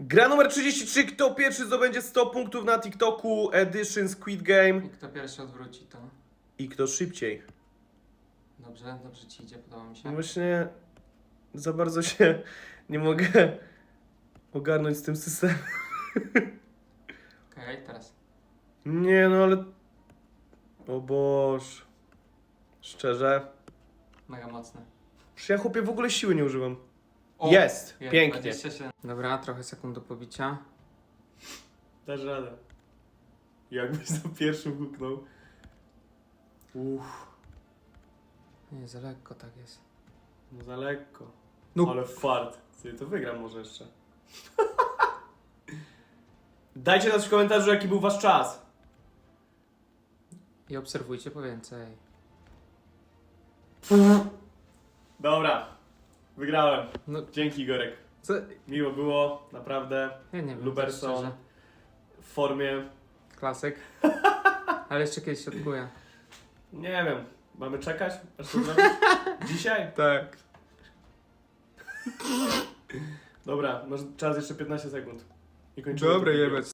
Gra numer 33. Kto pierwszy zdobędzie 100 punktów na TikToku Edition Squid Game? I kto pierwszy odwróci to? I kto szybciej? Dobrze, dobrze ci idzie, podoba mi No się. Właśnie za bardzo się nie mogę ogarnąć z tym systemem. Okej, teraz. Nie no, ale... O Boż. Szczerze. Mega mocne. Przecież ja chłopie w ogóle siły nie używam. O, Jest! Pięknie. 27. Dobra, trochę sekund do pobicia. Dasz radę. Jakbyś za pierwszym huknął. Uff, Nie, za lekko tak jest. no za lekko. No. Ale fart. Sobie to wygram może jeszcze. Dajcie nas w komentarzu, jaki był wasz czas. I obserwujcie po więcej. Dobra. Wygrałem. No, Dzięki Igorek. co? Miło było, naprawdę. Ja nie wiem. Luberson. szczerze. W formie, Klasyk. Ale jeszcze kiedyś się odkuję. nie wiem, mamy czekać? Aż to zrobisz? Dzisiaj? Tak. Dobra, masz czas jeszcze 15 sekund. I kończymy to video. jebać.